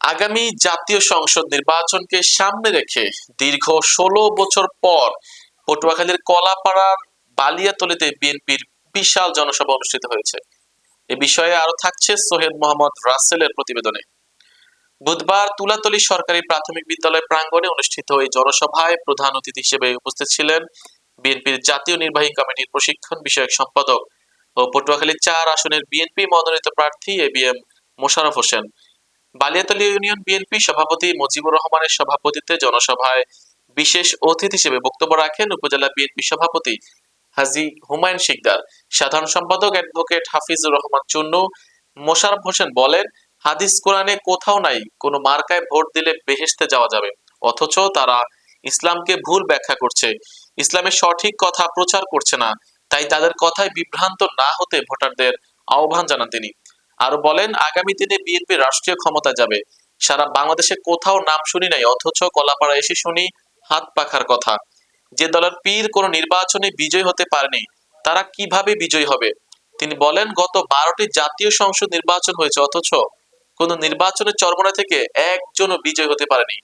আগামী জাতীয় সংসদ নির্বাচনকে সামনে রেখে দীর্ঘ ষোলো বছর পর পটুয়াখালীর কলাপাড়ার বালিয়াতলিতে বিএনপির বিশাল জনসভা অনুষ্ঠিত হয়েছে। এ বিষয়ে আরও থাকছে সোহেদ মোহাম্মদ রাসেলের প্রতিবেদনে। বুধবার তুলাতলি সরকারি প্রাথমিক বিদ্যালয় প্রাঙ্গণে অনুষ্ঠিত এই জনসভায় প্রধান অতিথি হিসেবে উপস্থিত ছিলেন বিএনপির জাতীয় নির্বাহী কমিটির প্রশিক্ষণ বিষয়ক সম্পাদক ও পটুয়াখালী চার আসনের বিএনপি মনোনীত প্রার্থী A B M Mosharraf Hossain. Baliatali union BNP সভাপতি মুজিবুর রহমানের সভাপতিত্বে জনসভায় বিশেষ অতিথি হিসেবে বক্তব্য রাখেন উপজেলা বিএনপি সভাপতি হাজি হুমায়ুন শিকদার। সাধারণ সম্পাদক অ্যাডভোকেট হাফিজুর রহমান চুন্নু, মোশাররফ হোসেন বলেন, হাদিস কোরআনে কোথাও নাই, কোনো মার্কায় ভোট দিলে বেহেশতে যাওয়া যাবে। অথচ তারা ইসলামকে ভুল ব্যাখ্যা করছে। ইসলামের সঠিক কথা প্রচার করছে না, তাই তাদের কথায় বিভ্রান্ত না হতে ভোটারদের আহ্বান জানান তিনি। আরও বলেন, আগামী দিনে বিএনপি রাষ্ট্রীয় ক্ষমতা যাবে। সারা বাংলাদেশে কোথাও নাম শুনি নাই, অথচ কলাপাড়া এসে শুনি, হাত পাখার কথা। যে দলের পীর কোনো নির্বাচনে বিজয় হতে পারেনি, তারা কীভাবে বিজয় হবে? তিনি বলেন, গত বারোটি জাতীয় সংসদ নির্বাচন হয়েছে, অথচ কোনো নির্বাচনের চরমনা থেকে একজনও বিজয় হতে পারেনি।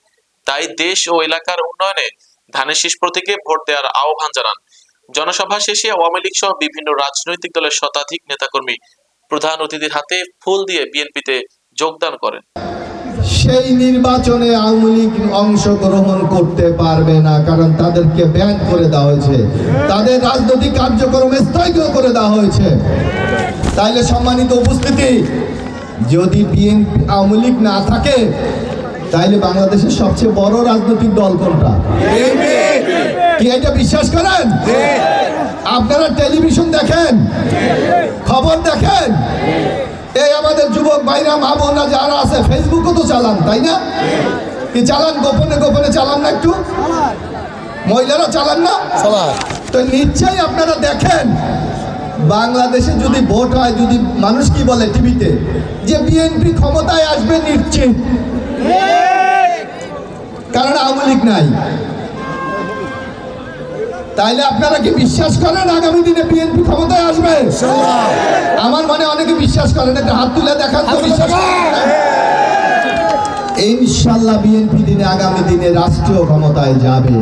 তাই দেশ ও এলাকার উন্নয়নে ধানের শীষ প্রতীকে ভোট দেওয়ার আহ্বান জানান। জনসভা শেষে আওয়ামী লীগ সহ বিভিন্ন রাজনৈতিক দলের শতাধিক নেতাকর্মী প্রধান অতিথির হাতে ফুল দিয়ে বিএনপিতে যোগদান করেন। সেই নির্বাচনে আওয়ামী লীগ অংশগ্রহণ করতে পারবে না কারণ তাদেরকে ব্যান করে দেওয়া হয়েছে। তাদের রাজনৈতিক কার্যক্রম স্থগিত করে দেওয়া হয়েছে। তাইলে সম্মানিত উপস্থিতি যদি বিএনপি আওয়ামী লীগ না থাকে তাইলে বাংলাদেশের সবচেয়ে বড় রাজনৈতিক দল কোনটা? কি এটা বিশ্বাস করেন? আপনারা টেলিভিশন দেখেন? খবর দেখেন? ভাইরা মা বোনরা যারা আছে ফেসবুকও তো চালান তাই না? কি চালান? গোপনে গোপনে চালান না একটু? মহিলারা চালান না? তো নিশ্চয়ই আপনারা দেখেন বাংলাদেশে যদি ভোট হয় যদি মানুষ কি বলে টিভিতে? যে বিএনপি ক্ষমতায় আসবে নিশ্চিত। কারণ আওয়ামী লীগ নাই। তাইলে আপনারা কি বিশ্বাস করেন আগামী দিনে বিএনপি ক্ষমতায় আসবে? আমার মনে অনেকে বিশ্বাস করেন একটা হাত তুলে দেখান তো বিশ্বাস? ইনশাল্লাহ বিএনপি দিনে আগামী দিনে রাষ্ট্রীয় ক্ষমতায় যাবে।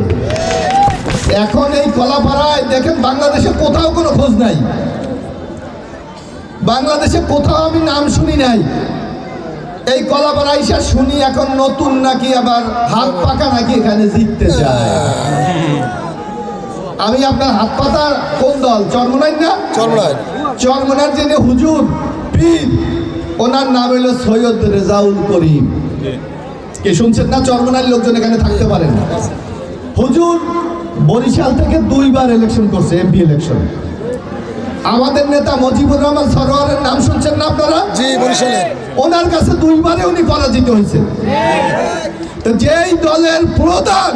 এখন এই কলাপাড়ায় দেখেন বাংলাদেশে কোথাও কোনো খোঁজ নাই। বাংলাদেশে কোথাও আমি নাম শুনি নাই। এই কলাপাড়া ইসা শুনি এখন নতুন নাকি আবার হাত পাকা নাকি এখানে জিততে যায় আমি আপনার হাত পাতার কোন দল? চরমনাই না? চরমরায় চরমনার যিনি হুজুর পীর ওনার নাম হলো সৈয়দ রেজাউল করিম। কে? শুনছেন না? চরমনার লোকজন এখানে থাকতে পারেন না। হুজুর বরিশাল থেকে দুইবার ইলেকশন করছে এমপি ইলেকশন আমাদের নেতা মজিবুর রহমান সরোয়ারের নাম শুনছেন না আপনারা? জি বরিশালের। ওনার কাছে দুইবারে উনি পরাজিত হয়েছে। তো যেই দলের প্রধান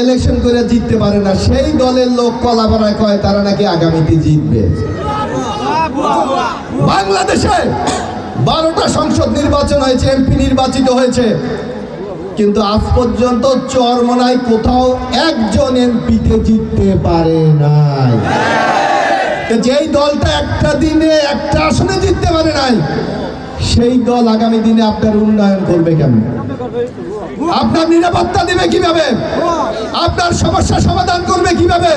ইলেকশন করে জিততে পারে না। সেই দলের লোক কলাপাড়ায় কয়, তারা নাকি আগামীতে জিতবে। বাংলাদেশে বারোটা সংসদ নির্বাচন হয়েছে, এমপি নির্বাচিত হয়েছে। কিন্তু আজ পর্যন্ত চরমনায় কোথাও একজন এমপিতে জিততে পারে নাই। যেই দলটা একটা দিনে একটা আসনে জিততে পারে নাই, সেই দল আগামী দিনে আপনার উন্নয়ন করবে কেমন? আপনার নিরাপত্তা দেবে কীভাবে? আপনার সমস্যা সমাধান করবে কীভাবে?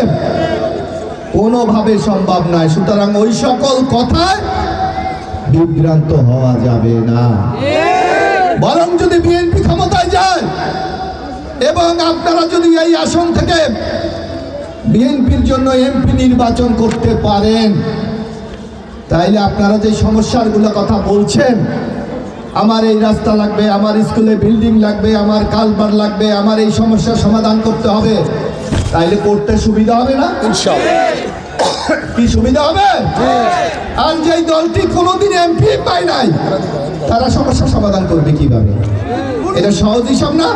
কোনোভাবে সম্ভব নয়। সুতরাং ওই সকল কথায় বিভ্রান্ত হওয়া যাবে না। বরং যদি বিএনপি ক্ষমতায় যায় এবং আপনারা যদি এই আসন থেকে বিএনপির জন্য এমপি নির্বাচন করতে পারেন তাইলে আপনারা যে সমস্যাগুলো কথা বলছেন আমার এই রাস্তা লাগবে আমার স্কুলে বিল্ডিং লাগবে আমার কালবার লাগবে আমার এই সমস্যার সমাধান করতে হবে। তাইলে করতে সুবিধা হবে না? কি সুবিধা হবে? আর যে দলটি কোনোদিন এমপি পায় নাই তারা সমস্যা সমাধান করবে কীভাবে? এটা সহজ হিসাব না?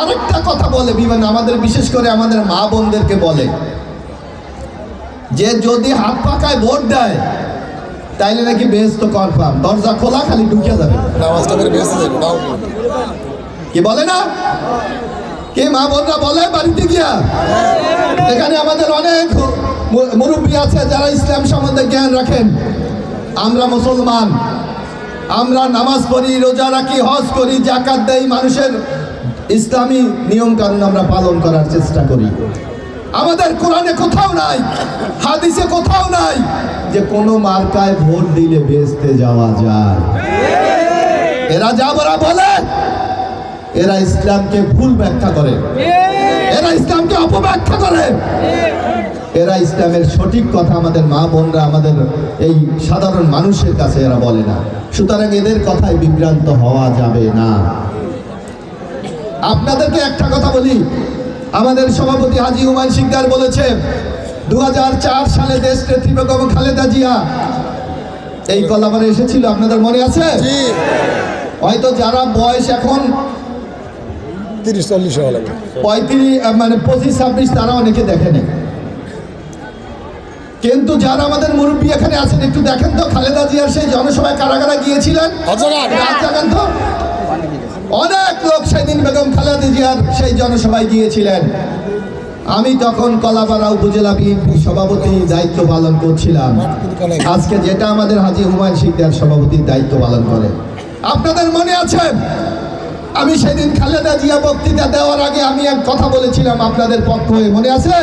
আরেকটা কথা বলে বিমান আমাদের বিশেষ করে আমাদের মা বোনদেরকে বলে যে যদি হাত পাকায় ভোট দেয় তাইলে নাকি বেশ তো কনফার্ম দরজা খোলা খালি ঢুকে যাবে। নামাজটা করে যাবে নাও। কি বলে না? কে মা বোনরা বলে বাড়িতে গিয়া? এখানে আমাদের অনেক মুরব্বী আছে যারা ইসলাম সম্বন্ধে জ্ঞান রাখেন। আমরা মুসলমান। আমরা নামাজ পড়ি রোজা রাখি হজ করি জাকাত দেই মানুষের ইসলামী নিয়ম কানুন আমরা পালন করার চেষ্টা করি। আমাদের কোরআনে কোথাও নাই হাদিসে কোথাও নাই। যে কোনো মার্কায় ভোট দিলে বেচতে যাওয়া যায়। এরা যা বলা বলে, এরা ইসলামকে ভুল ব্যাখ্যা করে। এরা ইসলামকে অপব্যাখ্যা করে। এরা ইসলামের সঠিক কথা আমাদের মা বোনরা, আমাদের এই সাধারণ মানুষের কাছে এরা বলে না। সুতরাং এদের কথায় বিভ্রান্ত হওয়া যাবে না। আপনাদেরকে একটা কথা বলি। আমাদের সভাপতি হাজি হুমায়ুন সিকদার বলেছে দু হাজার চার সালে দেশ নেত্রী বেগম খালেদা জিয়া। এই কলাবারে এসেছিল আপনাদের মনে আছে? হয়তো যারা বয়স এখন তিরিশ চল্লিশ পঁয়ত্রিশ মানে পঁচিশ ছাব্বিশ তারা অনেকে দেখেনি। কিন্তু যারা আমাদের মুরব্বী এখানে আছেন একটু দেখেন তো খালেদা জিয়ার সেই জনসভায় কারা কারা গিয়েছিলেন? হাজার তো? অনেক লোক সেদিন বেগম খালেদা জিয়ার সেই জনসভায় গিয়েছিলেন। আমি তখন কলাপাড়া উপজেলা বিএনপি সভাপতি দায়িত্ব পালন করছিলাম। আজকে যেটা আমাদের হাজি হুমায়ুন সিকদার সভাপতির দায়িত্ব পালন করে। আপনাদের মনে আছে? আমি সেদিন খালেদা জিয়া বক্তৃতা দেওয়ার আগে আমি এক কথা বলেছিলাম আপনাদের পক্ষ হয়ে। মনে আছে?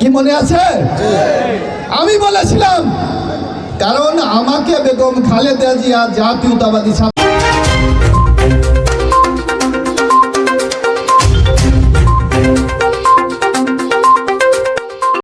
কি মনে আছে? আমি বলেছিলাম, কারণ আমাকে বেগম খালেদা জিয়া জাতীয়তাবাদী